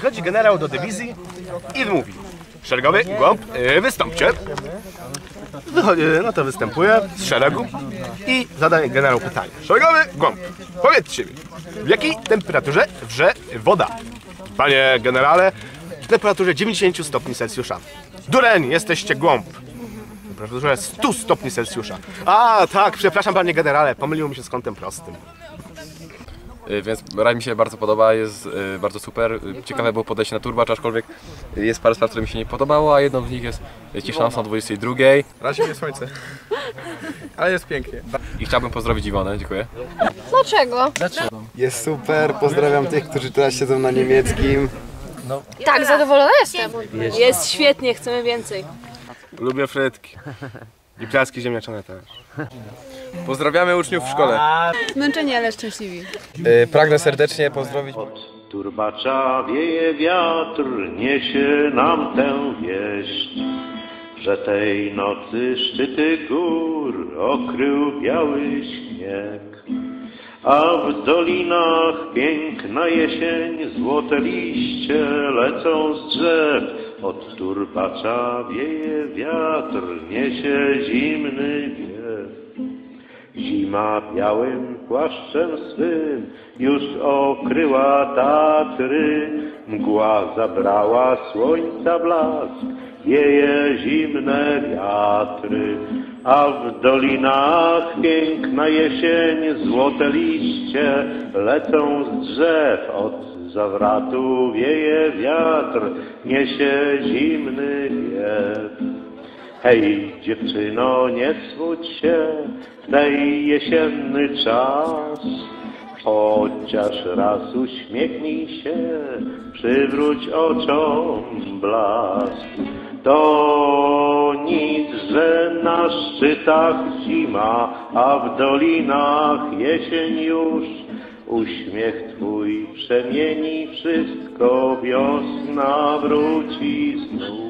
Podchodzi generał do dywizji i mówi Szeregowy, głąb, y, wystąpcie. Wychodzi, no to występuje z szeregu i zadaje generał pytanie. Szeregowy, głąb, powiedzcie mi, w jakiej temperaturze wrze woda? Panie generale, w temperaturze 90 stopni Celsjusza. Dureń, jesteście głąb. W temperaturze 100 stopni Celsjusza. A, tak, przepraszam panie generale, pomyliło mi się z kątem prostym. Y, Więc rajd mi się bardzo podoba, jest y, bardzo super. Y, Ciekawe było podejście na turbacz, aczkolwiek jest parę spraw, które mi się nie podobało, a jedną z nich jest cisza na 22. Razi mnie słońce. Ale jest pięknie. I chciałbym pozdrowić Iwonę, dziękuję. Dlaczego? Jest super, pozdrawiam tych, którzy teraz siedzą na niemieckim. Tak, zadowolona jestem. Jest świetnie, chcemy więcej. Lubię frytki. I placki ziemniaczane też. Pozdrawiamy uczniów w szkole. Zmęczeni, ale szczęśliwi. Y, Pragnę serdecznie pozdrowić Turbacza wieje wiatr, niesie nam tę wieść, że tej nocy szczyty gór okrył biały śnieg. A w dolinach piękna jesień, złote liście lecą z drzew. Od turbacza wieje wiatr, niesie zimny wiew. Zima białym płaszczem swym już okryła Tatry, mgła zabrała słońca blask, wieje zimne wiatry, a w dolinach piękna jesień, złote liście lecą z drzew, od zawratu wieje wiatr, niesie zimny wiew. Hej, dziewczyno, nie smuć się, daj jesienny czas. Chociaż raz uśmiechnij się, przywróć oczom blask. To nic, że na szczytach zima, a w dolinach jesień już. Uśmiech twój przemieni wszystko, wiosna wróci znów.